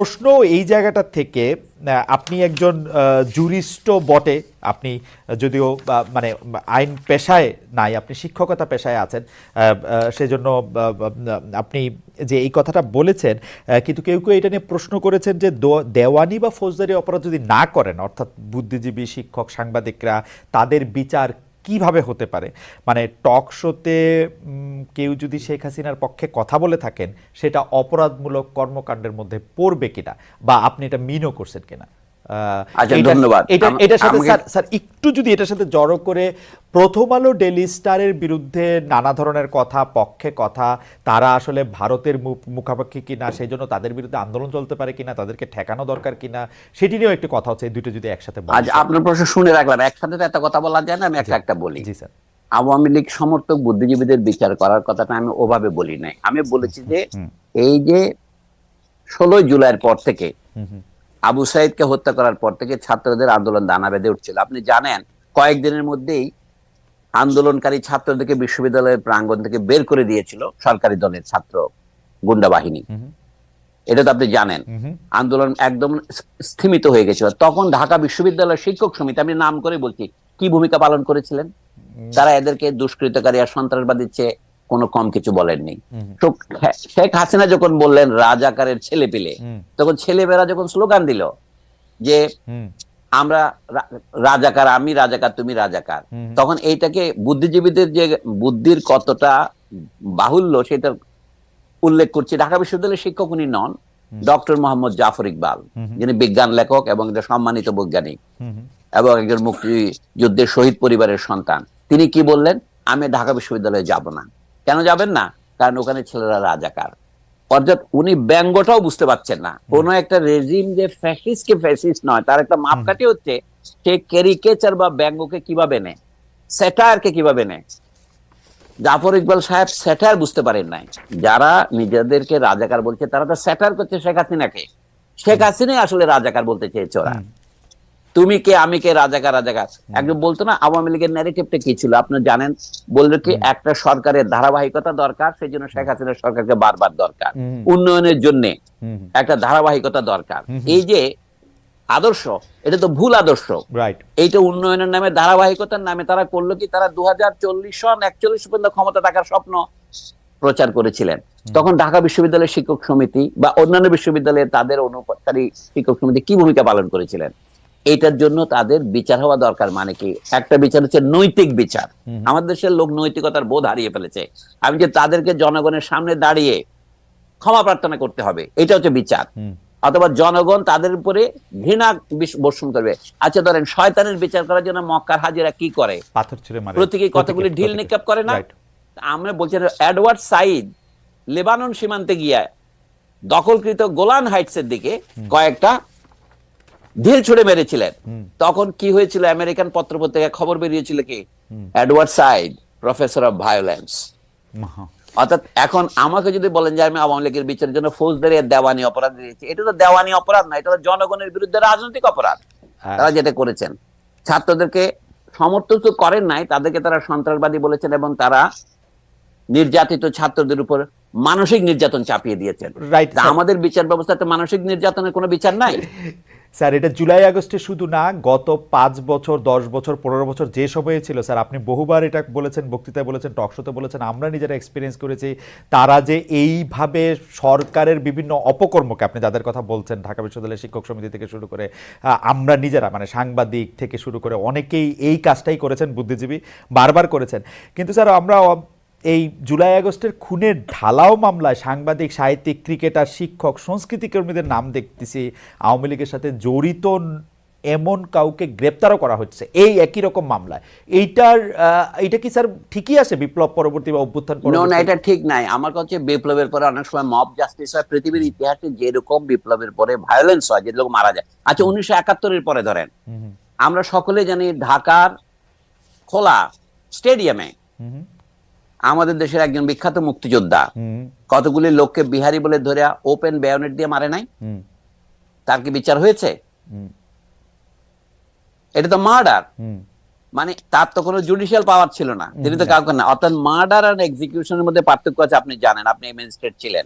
প্রশ্ন এই জায়গাটা থেকে আপনি একজন জুরিস্টও বটে। আপনি যদিও মানে আইন পেশায় নাই, আপনি শিক্ষকতা পেশায় আছেন সেজন্য আপনি যে এই কথাটা বলেছেন কিন্তু কেউ কেউ এটা নিয়ে প্রশ্ন করেছেন যে দেওয়ানি বা ফৌজদারি অপরাধ যদি না করেন, অর্থাৎ বুদ্ধিজীবী শিক্ষক, সাংবাদিকরা, তাদের বিচার কীভাবে হতে পারে? মানে টক শোতে কেউ যদি শেখ হাসিনার পক্ষে কথা বলে থাকেন, সেটা অপরাধমূলক কর্মকাণ্ডের মধ্যে পড়বে কিনা? বা আপনি এটা মিনও করছেন কিনা? আচ্ছা, ধন্যবাদ। এটা এটার সাথে স্যার স্যার একটু যদি এটার সাথে জড়ো করে প্রথম আলো ডেলি স্টারের বিরুদ্ধে নানা ধরনের কথা পক্ষে কথা তারা আসলে ভারতের মুখ- মুখাপেক্ষি কিনা সেই জন্য তাদের বিরুদ্ধে আন্দোলন চলতে পারে কিনা তাদেরকে ঠেকানো দরকার কিনা সেটি নিয়েও একটি কথা হচ্ছে। দুটো যদি একসাথে আজ আপনার প্রশ্ন শুনে রাখলাম। একসাথে তো এত কথা বলা যায় না আমি একটা একটা বলি। জি স্যার। আওয়ামী লীগ সমর্থক বুদ্ধিজীবীদের বিচার করার কথাটা আমি ওভাবে বলি নাই। আমি বলেছি যে এই যে ষোলোই জুলাইয়ের পর থেকে আবু সাইদকে হত্যা করার পর থেকে ছাত্রদের আন্দোলন দানা বেঁধে উঠছিল। আপনি জানেন কয়েকদিনের মধ্যেই আন্দোলনকারী ছাত্রদেরকে বিশ্ববিদ্যালয়ের প্রাঙ্গণ থেকে বের করে দিয়েছিল সরকারি দলের ছাত্র গুন্ডা বাহিনী। এটা তো আপনি জানেন। আন্দোলন একদম স্থিমিত হয়ে গেছিল। তখন ঢাকা বিশ্ববিদ্যালয়ের শিক্ষক সমিতি আমি নাম করে বলছি কি ভূমিকা পালন করেছিলেন? তারা এদেরকে দুষ্কৃতকারী আর সন্ত্রাসবাদীর চেয়ে কোনো কম কিছু বলেননি। তো শেখ হাসিনা যখন বললেন রাজাকারের ছেলে পেলে তখন ছেলেমেয়েরা যখন স্লোগান দিল যে আমরা রাজাকার আমি রাজাকার তুমি রাজাকার তখন এইটাকে বুদ্ধিজীবীদের যে বুদ্ধির কতটা বাহুল্য সেটা উল্লেখ করছি ঢাকা বিশ্ববিদ্যালয়ের শিক্ষক উনি নন ডক্টর মোহাম্মদ জাফর ইকবাল যিনি বিজ্ঞান লেখক এবং একটা সম্মানিত বৈজ্ঞানিক। এবং একজন মুক্তিযুদ্ধের শহীদ পরিবারের সন্তান। তিনি কি বললেন? আমি ঢাকা বিশ্ববিদ্যালয়ে যাব না। কেন যাবেন না? কারণ ওখানে ছেলেরা রাজাকার। অর্থাৎ উনি ব্যঙ্গটাও বুঝতে পারছেন না। কোন একটা রেজিম যে ফ্যাসিস্ট কে ফ্যাসিস্ট নয় তার একটা মাপকাঠি হচ্ছে সে ক্যারিকেচার বা ব্যঙ্গকে কীভাবে নেয়? স্যাটায়ারকে কীভাবে নেয়? জাফর ইকবাল সাহেব স্যাটায়ার বুঝতে পারেন নাই। যারা নিজেদেরকে রাজাকার বলছে তারা তো স্যাটায়ার করছে শেখ হাসিনাকে। শেখ হাসিনাই আসলে রাজাকার বলতে চেয়েছে ওরা। তুমি কে আমি কে রাজাকার রাজাকার একজন বলতো না আওয়ামী লীগের ন্যারেটিভটা কি ছিল? আপনি জানেন বলল কি একটা সরকারের ধারাবাহিকতা দরকার সেই জন্য শেখ হাসিনার সরকারকে বারবার দরকার। উন্নয়নের জন্য। একটা ধারাবাহিকতা দরকার। এই যে আদর্শ এটা তো ভুল আদর্শ। রাইট এইটা উন্নয়নের নামে ধারাবাহিকতার নামে তারা করল কি তারা দু হাজার চল্লিশ সন একচল্লিশ পর্যন্ত ক্ষমতা থাকার স্বপ্ন প্রচার করেছিলেন। তখন ঢাকা বিশ্ববিদ্যালয়ের শিক্ষক সমিতি বা অন্যান্য বিশ্ববিদ্যালয়ের তাদের অনুপাতকারী শিক্ষক সমিতি কি ভূমিকা পালন করেছিলেন? এটার জন্য তাদের বিচার হওয়া দরকার। মানে কি একটা বিচার হচ্ছে নৈতিক বিচার। আমাদের দেশের লোক নৈতিকতার বোধ হারিয়ে ফেলেছে। আমি যে তাদেরকে জনগণের সামনে দাঁড়িয়ে ক্ষমা প্রার্থনা করতে হবে এটা হচ্ছে বিচার। অথবা জনগণ তাদের উপরে ঘৃণা বর্ষণ করবে। আচ্ছা ধরেন শয়তানের বিচার করার জন্য মক্কার হাজিরা কি করে? পাথর ছুঁড়ে মারে। প্রতীকী কতগুলি ঢিল নিক্ষেপ করে না? আমরা বলছি এডওয়ার্ড সাইদ লেবানন সীমান্তে গিয়ে দখলকৃত গোলান হাইটস এর দিকে কয়েকটা ঢিল ছুড়ে মেরেছিলেন। তখন কি হয়েছিল? আমেরিকান পত্রপত্রিকায় খবর বেরিয়েছিল কি? হুম। Edward Said professor of violence. অর্থাৎ এখন আমাকে যদি বলেন যে আমি আওয়ামী লীগের বিচারের জন্য ফৌজদারি দেওয়ানি অপরাধ দিয়েছি এটা তো দেওয়ানি অপরাধ না এটা তো জনগণের বিরুদ্ধে রাজনৈতিক অপরাধ। হ্যাঁ। তারা যেটা করেছেন ছাত্রদেরকে সমর্থন তো করেন নাই তাদেরকে তারা সন্ত্রাসবাদী বলেছেন এবং তারা নির্যাতিত ছাত্রদের উপর মানসিক নির্যাতন চাপিয়ে দিয়েছেন. আমাদের বিচার ব্যবস্থাতে মানসিক নির্যাতনের কোনো বিচার নাই? স্যার, এটা জুলাই আগস্টে শুধু না, গত পাঁচ বছর, দশ বছর, পনেরো বছর যে সময়ে ছিল, স্যার, আপনি বহুবার এটা বলেছেন, বক্তৃতায় বলেছেন টকশোতে বলেছেন, আমরা নিজেরা এক্সপিরিয়েন্স করেছি, তারা যে এইভাবে সরকারের বিভিন্ন অপকর্মকে আপনি যাদের কথা বলছেন, ঢাকা বিশ্ববিদ্যালয়ের শিক্ষক সমিতি থেকে শুরু করে আমরা নিজেরা মানে সাংবাদিক থেকে শুরু করে অনেকেই এই কাজটাই করেছেন, বুদ্ধিজীবী বারবার করেছেন। কিন্তু স্যার আমরা এই জুলাই আগস্টের খুনের ঢালাও মামলায় সাংবাদিক সাহিত্যিক ক্রিকেটার শিক্ষক সংস্কৃতি কর্মীদের নাম দেখতেছি। আওয়ামী লীগের সাথে জড়িত এমন কাউকে গ্রেপ্তারও করা হচ্ছে। এই একই রকম মামলায়। এইটার এইটা কি স্যার ঠিকই আছে বিপ্লব পরবর্তী বা অভ্যুত্থান নো? না এটা ঠিক নাই। আমার কাছে বিপ্লবের পরে অনেক সময় মব জাস্টিস হয়। পৃথিবীর ইতিহাসে যেরকম বিপ্লবের পরে ভায়োলেন্স হয় যে লোক মারা যায়। আচ্ছা উনিশশো একাত্তরের পরে ধরেন। আমরা সকলে জানি ঢাকার খোলা স্টেডিয়ামে আমাদের দেশের একজন বিখ্যাত মুক্তিযোদ্ধা। কতগুলি লোককে বিহারি বলে ধরে ওপেন বেয়নেট দিয়ে মারে নাই? তার কি বিচার হয়েছে? এটা তো মার্ডার মানে তার তো কোনো জুডিশিয়াল পাওয়ার ছিল না। তিনি তো কাউকে না অর্থাৎ মার্ডার আর এক্সিকিউশনের মধ্যে পার্থক্য আছে আপনি জানেন আপনি ম্যাজিস্ট্রেট ছিলেন।